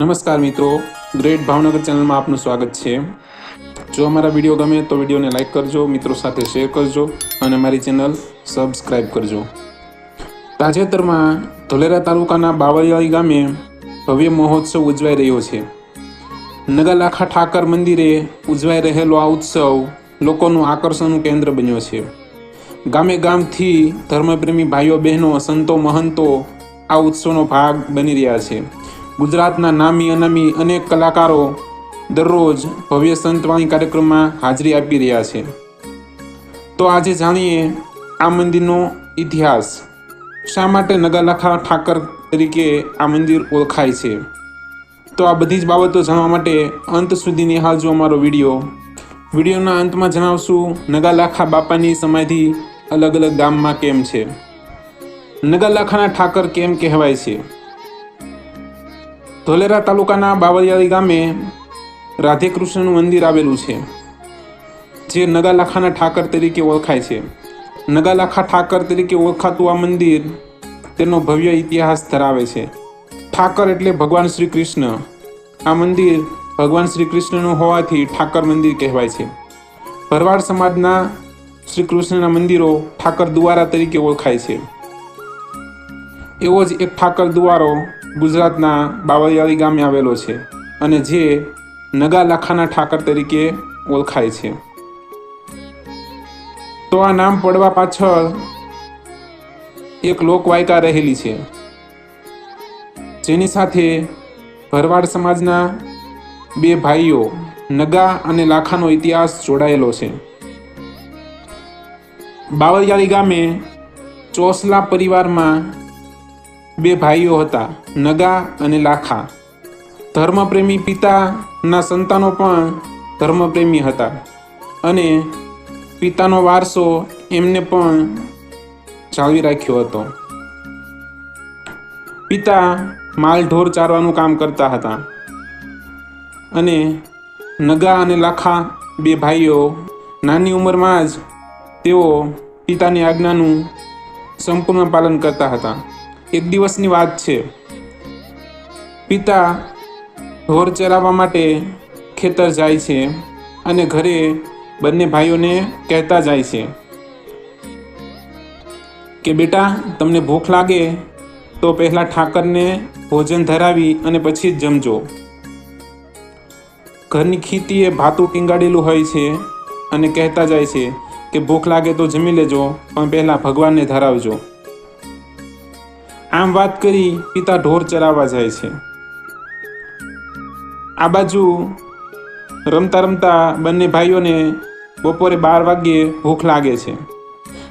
નમસ્કાર મિત્રો. ગ્રેટ ભાવનગર ચેનલમાં આપનું સ્વાગત છે. જો અમારા વીડિયો ગમે તો વિડીયોને લાઇક કરજો, મિત્રો સાથે શેર કરજો અને અમારી ચેનલ સબસ્ક્રાઇબ કરજો. તાજેતરમાં ધોલેરા તાલુકાના બાવળિયાળી ગામે ભવ્ય મહોત્સવ ઉજવાઈ રહ્યો છે. નગાલાખા ઠાકર મંદિરે ઉજવાઈ રહેલો આ ઉત્સવ લોકોનું આકર્ષણનું કેન્દ્ર બન્યો છે. ગામે ગામથી ધર્મપ્રેમી ભાઈઓ બહેનો, સંતો, મહંતો આ ઉત્સવનો ભાગ બની રહ્યા છે. ગુજરાતના નામી અનામી અનેક કલાકારો દરરોજ ભવ્ય સંતવાણી કાર્યક્રમમાં હાજરી આપી રહ્યા છે. તો આજે જાણીએ આ મંદિરનો ઇતિહાસ. શા માટે નગાલાખા ઠાકર તરીકે આ મંદિર ઓળખાય છે? તો આ બધી જ બાબતો જાણવા માટે અંત સુધી નિહાળજો અમારો વીડિયો. વિડીયોના અંતમાં જણાવશું નગાલાખા બાપાની સમાધિ અલગ અલગ ગામમાં કેમ છે? નગાલાખાના ઠાકર કેમ કહેવાય છે? ધોલેરા તાલુકાના બાવળિયાળી ગામે રાધેકૃષ્ણનું મંદિર આવેલું છે, જે નગાલાખાના ઠાકર તરીકે ઓળખાય છે. નગાલાખા ઠાકર તરીકે ઓળખાતું આ મંદિર તેનો ભવ્ય ઇતિહાસ ધરાવે છે. ઠાકર એટલે ભગવાન શ્રી કૃષ્ણ આ મંદિર ભગવાન શ્રી કૃષ્ણનું હોવાથી ઠાકર મંદિર કહેવાય છે. ભરવાડ સમાજના શ્રી કૃષ્ણના મંદિરો ઠાકર દ્વારા તરીકે ઓળખાય છે. એવો જ એક ઠાકર દ્વારો ગુજરાતના બાવળિયાળી ગામે આવેલો છે અને જે નગા લાખાના ઠાકર તરીકે ઓળખાય છે. તો આ નામ પડવા પાછળ એક લોકવાયકા રહેલી છે. જેની સાથે ભરવાડ સમાજના બે ભાઈઓ નગા અને લાખાનો ઇતિહાસ જોડાયેલો છે. બાવળિયાળી ગામે ચોસલા પરિવારમાં બે ભાઈઓ હતા, નગા અને લાખા. ધર્મપ્રેમી પિતાના સંતાનો પણ ધર્મપ્રેમી હતા અને પિતાનો વારસો એમને પણ જાળવી રાખ્યો હતો. પિતા માલ ઢોર ચારવાનું કામ કરતા હતા અને નગા અને લાખા બે ભાઈઓ નાની ઉંમરમાં જ તેઓ પિતાની આજ્ઞાનું સંપૂર્ણ પાલન કરતા હતા. એક દિવસની વાત છે. પિતા ઢોર ચરાવવા માટે ખેતર જાય છે અને ઘરે બંને ભાઈઓને કહેતા જાય છે કે બેટા, તમને ભૂખ લાગે તો પહેલાં ઠાકરને ભોજન ધરાવી અને પછી જ જમજો. ઘરની ખીતીએ ભાતું ટીંગાડેલું હોય છે અને કહેતા જાય છે કે ભૂખ લાગે તો જમી લેજો, પણ પહેલાં ભગવાનને ધરાવજો. આમ વાત કરી, પિતા ઢોર ચરાવવા જાય છે. આ બાજુ રમતા રમતા બંને ભાઈઓને બપોરે બાર વાગ્યે ભૂખ લાગે છે.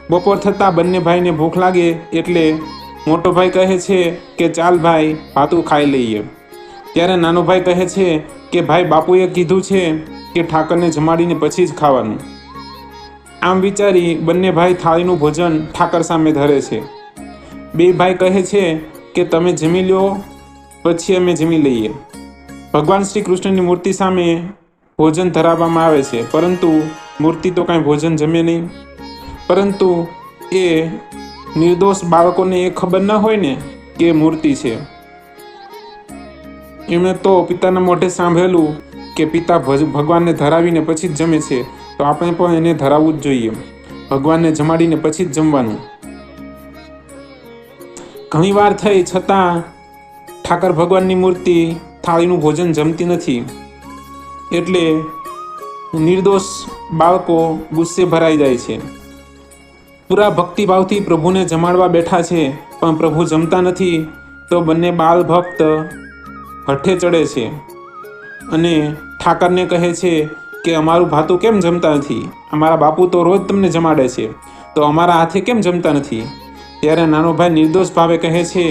બપોર થતાં બંને ભાઈને ભૂખ લાગે એટલે મોટો ભાઈ કહે છે કે, ચાલ ભાઈ, ભાતું ખાઈ લઈએ. ત્યારે નાનો ભાઈ કહે છે કે, ભાઈ, બાપુએ કીધું છે કે ઠાકરને જમાડીને પછી જ ખાવાનું. આમ વિચારી બંને ભાઈ થાળીનું ભોજન ઠાકર સામે ધરે છે. બે ભાઈ કહે છે કે તમે જમી લો પછી અમે જમી લઈએ. ભગવાન શ્રી કૃષ્ણની મૂર્તિ સામે ભોજન ધરાવવામાં આવે છે, પરંતુ મૂર્તિ તો કાંઈ ભોજન જમે નહીં. પરંતુ એ નિર્દોષ બાળકોને એ ખબર ન હોય ને કે મૂર્તિ છે. એમણે તો પિતાના મોઢે સાંભળેલું કે પિતા ભગવાનને ધરાવીને પછી જ જમે છે, તો આપણે પણ એને ધરાવવું જ જોઈએ. ભગવાનને જમાડીને પછી જ જમવાનું. ઘણી વાર થઈ છતાં ઠાકર ભગવાનની મૂર્તિ થાળીનું ભોજન જમતી નથી. એટલે નિર્દોષ બાળકો ગુસ્સે ભરાઈ જાય છે. પૂરા ભક્તિભાવથી પ્રભુને જમાડવા બેઠા છે, પણ પ્રભુ જમતા નથી, તો બંને બાળ ભક્ત હઠે ચડે છે. અને ઠાકરને કહે છે કે, અમારું ભાતું કેમ જમતા નથી? અમારા બાપુ તો રોજ તમને જમાડે છે. તો અમારા હાથે કેમ જમતા નથી? ત્યારે નાનો ભાઈ નિર્દોષ ભાવે કહે છે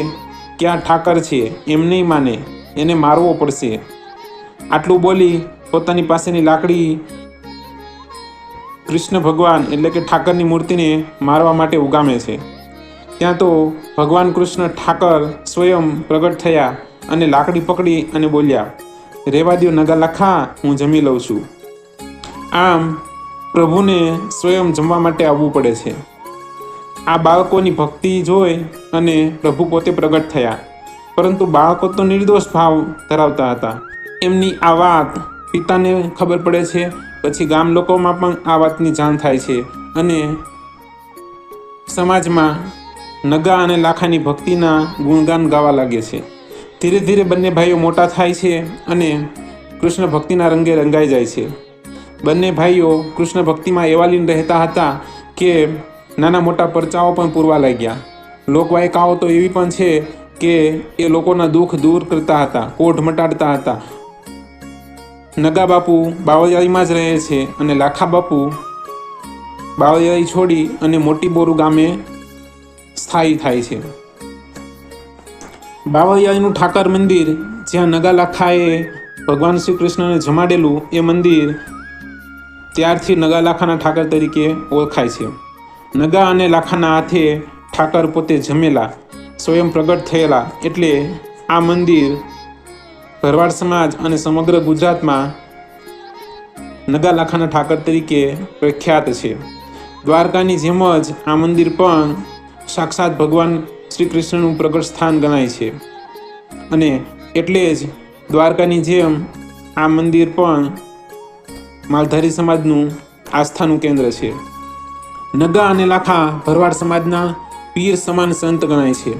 કે આ ઠાકર છે, એમ નહીં માને, એને મારવો પડશે. આટલું બોલી પોતાની પાસેની લાકડી કૃષ્ણ ભગવાન એટલે કે ઠાકરની મૂર્તિને મારવા માટે ઉગામે છે. ત્યાં તો ભગવાન કૃષ્ણ ઠાકર સ્વયં પ્રગટ થયા અને લાકડી પકડી અને બોલ્યા, રેવા દ્યો નગા લખા, હું જમી લઉં છું. આમ પ્રભુને સ્વયં જમવા માટે આવવું પડે છે. આ બાળકોની ભક્તિ જોઈ અને પ્રભુ પોતે પ્રગટ થયા. પરંતુ બાળકો તો નિર્દોષ ભાવ ધરાવતા હતા. એમની આ વાત પિતાને ખબર પડે છે, પછી ગામ લોકોમાં પણ આ વાતની જાણ થાય છે અને સમાજમાં નગા અને લાખાની ભક્તિના ગુણગાન ગાવા લાગે છે. ધીરે ધીરે બંને ભાઈઓ મોટા થાય છે અને કૃષ્ણ ભક્તિના રંગે રંગાઈ જાય છે. બંને ભાઈઓ કૃષ્ણ ભક્તિમાં એવા લીન રહેતા હતા કે નાના મોટા પરચાઓ પણ પૂરવા લાગ્યા. લોકવાયકાઓ તો એવી પણ છે કે એ લોકોના દુઃખ દૂર કરતા હતા, કોઢ મટાડતા હતા. નગા બાપુ બાવળિયાળીમાં જ રહે છે અને લાખા બાપુ બાવળિયાળી છોડી અને મોટી બોરુ ગામે સ્થાયી થાય છે. બાવળિયાળીનું ઠાકર મંદિર, જ્યાં નગા લાખાએ ભગવાન શ્રી કૃષ્ણને જમાડેલું એ મંદિર ત્યારથી નગા લાખાના ઠાકર તરીકે ઓળખાય છે. નગા અને લાખાના હાથે ઠાકર પોતે જમેલા, સ્વયં પ્રગટ થયેલા એટલે આ મંદિર ભરવાડ સમાજ અને સમગ્ર ગુજરાતમાં નગા લાખાના ઠાકર તરીકે પ્રખ્યાત છે. દ્વારકાની જેમ જ આ મંદિર પણ સાક્ષાત ભગવાન શ્રી કૃષ્ણનું પ્રગટ સ્થાન ગણાય છે. અને એટલે જ દ્વારકાની જેમ આ મંદિર પણ માલધારી સમાજનું આસ્થાનું કેન્દ્ર છે. નગા અને લાખા ભરવાડ સમાજના પીર સમાન સંત ગણાય છે.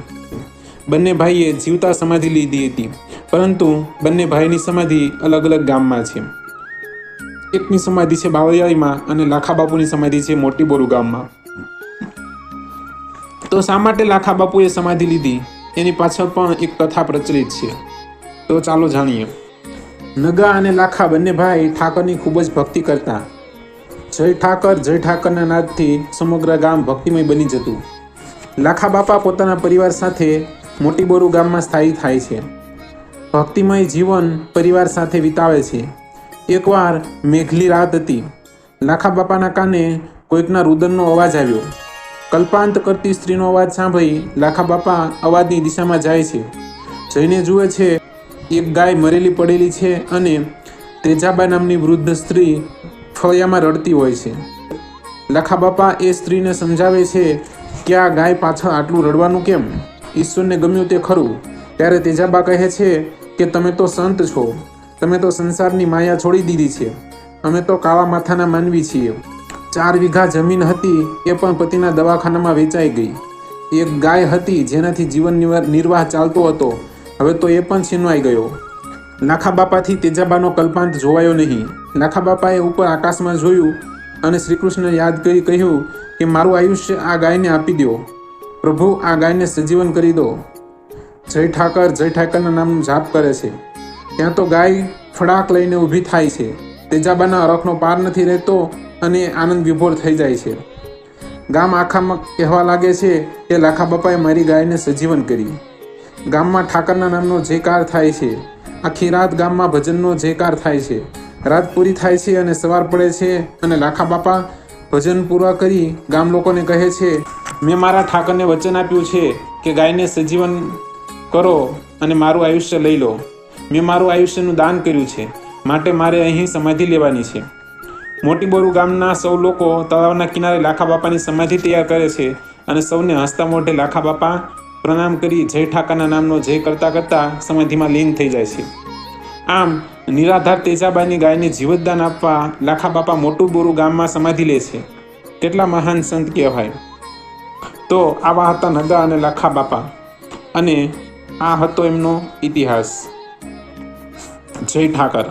બંને ભાઈએ જીવતા સમાધિ લીધી હતી, પરંતુ બંને ભાઈની સમાધિ અલગ અલગ ગામમાં છે. એકની સમાધિ છે બાવળિયાળીમાં અને લાખા બાપુની સમાધિ છે મોટી બોરુ ગામમાં. તો શા માટે લાખા બાપુએ સમાધિ લીધી? એની પાછળ પણ એક કથા પ્રચલિત છે. તો ચાલો જાણીએ. નગા અને લાખા બંને ભાઈ ઠાકરની ખૂબ જ ભક્તિ કરતા. જય ઠાકર, જય ઠાકરના નાદથી સમગ્ર ગામ ભક્તિમય બની જતું. લાખા બાપા પોતાના પરિવાર સાથે મોટી બોરુ ગામમાં સ્થાયી થાય છે. ભક્તિમય જીવન પરિવાર સાથે વિતાવે છે. એકવાર મેઘલી રાત હતી. લાખા બાપાના કાને કોઈકના રુદનનો અવાજ આવ્યો. કલ્પાંત કરતી સ્ત્રીનો અવાજ સાંભળી લાખા બાપા અવાજની દિશામાં જાય છે. જઈને જુએ છે, એક ગાય મરેલી પડેલી છે અને તેજાબા નામની વૃદ્ધ સ્ત્રી ફળિયામાં રડતી હોય છે. લખા બાપા, એ સ્ત્રીને સમજાવે છે કે આ ગાય પાછળ આટલું રડવાનું કેમ? ઈશ્વરને ગમ્યું તે ખરું. ત્યારે તેજાબા કહે છે કે, તમે તો સંત છો. તમે તો સંસારની માયા છોડી દીધી છે. અમે તો કાળા માથાના માનવી છીએ. ચાર વીઘા જમીન હતી, એ પણ પતિના દવાખાનામાં વેચાઈ ગઈ. એક ગાય હતી જેનાથી જીવન નિર્વાહ ચાલતો હતો. હવે તો એ પણ છીનવાઈ ગયો. લાખા બાપાથી તેજાબાનો કલ્પાંત જોવાયો નહીં. લાખા બાપાએ ઉપર આકાશમાં જોયું અને શ્રીકૃષ્ણ યાદ કરી કહ્યું કે મારું આયુષ્ય આ ગાયને આપી દો પ્રભુ, આ ગાયને સજીવન કરી દો. જય ઠાકર, જય ઠાકરના નામનું જાપ કરે છે. ત્યાં તો ગાય ફડાક લઈને ઊભી થાય છે. તેજાબાના અરખનો પાર નથી રહેતો અને આનંદ વિભોર થઈ જાય છે. ગામ આખામાં કહેવા લાગે છે કે લાખા બાપાએ મારી ગાયને સજીવન કરી. ગામમાં ઠાકરના નામનો જયકાર થાય છે. આખી રાત ગામમાં ભજનનો જયકાર થાય છે. રાત પૂરી થાય છે અને સવાર પડે છે અને લાખા બાપા ભજન પૂરા કરી ગામ લોકોને કહે છે, મેં મારા ઠાકરને વચન આપ્યું છે કે ગાયને સજીવન કરો અને મારું આયુષ્ય લઈ લો. મેં મારું આયુષ્યનું દાન કર્યું છે, માટે મારે અહીં સમાધિ લેવાની છે. મોટી બોરુ ગામના સૌ લોકો તળાવના કિનારે લાખા બાપાની સમાધિ તૈયાર કરે છે અને સૌને હસતા મોઢે લાખા બાપા પ્રણામ કરી જય ઠાકાના નામનો જય કરતા કરતા સમાધિમાં લીન થઈ જાય છે. આમ નિરાધાર તેજાબાની ગાયને જીવતદાન આપવા લાખા બાપા મોટું બોરું ગામમાં સમાધિ લે છે. કેટલા મહાન સંત કહેવાય. તો આવા હતા નગા અને લાખા બાપા. અને આ હતો એમનો ઇતિહાસ. જય ઠાકર.